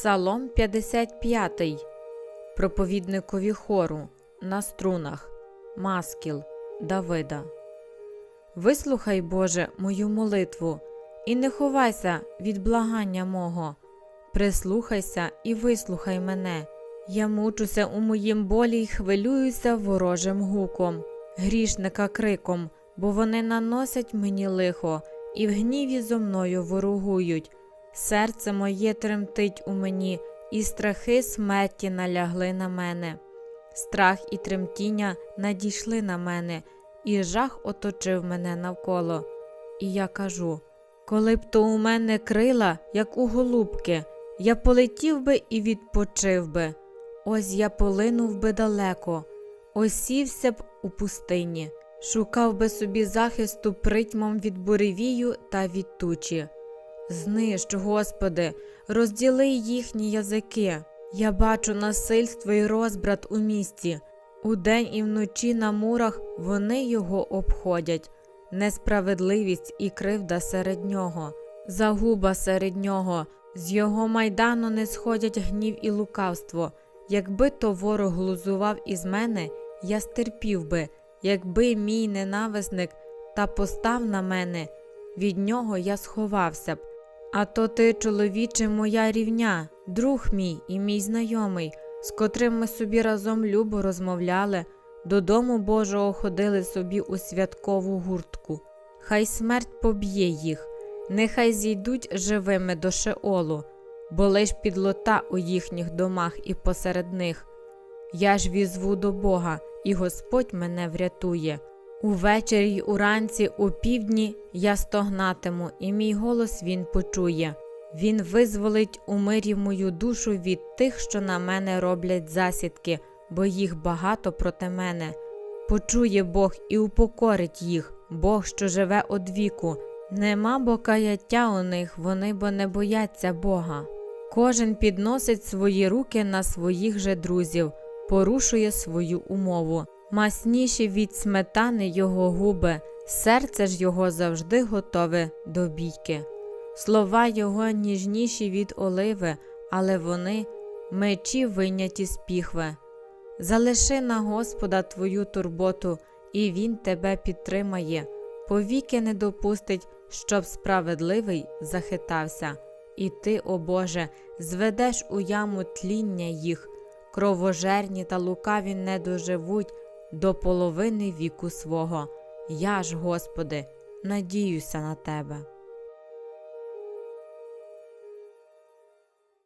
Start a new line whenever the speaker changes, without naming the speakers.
Псалом 55. Проповідникові хору на струнах. Маскіл Давида. Вислухай, Боже, мою молитву, і не ховайся від благання мого. Прислухайся і вислухай мене. Я мучуся у моїм болі й хвилююся ворожим гуком, грішника криком, бо вони наносять мені лихо і в гніві зо мною ворогують. Серце моє тремтить у мені, і страхи смерті налягли на мене. Страх і тремтіння надійшли на мене, і жах оточив мене навколо. І я кажу: коли б то у мене крила, як у голубки, я полетів би і відпочив би. Ось я полинув би далеко, осівся б у пустині, шукав би собі захисту притьмом від буревію та від тучі. Знищ, Господи, розділи їхні язики. Я бачу насильство і розбрат у місті. Удень і вночі на мурах вони його обходять, несправедливість і кривда серед нього, загуба серед нього, з його майдану не сходять гнів і лукавство. Якби то ворог глузував із мене, я стерпів би, якби мій ненависник та постав на мене, від нього я сховався б. А то ти, чоловіче, моя рівня, друг мій і мій знайомий, з котрим ми собі разом любо розмовляли, додому Божого ходили собі у святкову гуртку. Хай смерть поб'є їх, нехай зійдуть живими до Шеолу, бо лиш підлота у їхніх домах і посеред них. Я ж візву до Бога, і Господь мене врятує. Увечері й уранці, у півдні я стогнатиму, і мій голос він почує. Він визволить у мирі мою душу від тих, що на мене роблять засідки, бо їх багато проти мене. Почує Бог і упокорить їх, Бог, що живе одвіку. Нема бо каяття у них, вони бо не бояться Бога. Кожен підносить свої руки на своїх же друзів, порушує свою умову. Масніші від сметани його губи, серце ж його завжди готове до бійки. Слова його ніжніші від оливи, але вони мечі виняті з піхви. Залиши на Господа твою турботу, і Він тебе підтримає, повіки не допустить, щоб справедливий захитався. І ти, о Боже, зведеш у яму тління їх, кровожерні та лукаві не доживуть до половини віку свого. Я ж, Господи, надіюся на Тебе.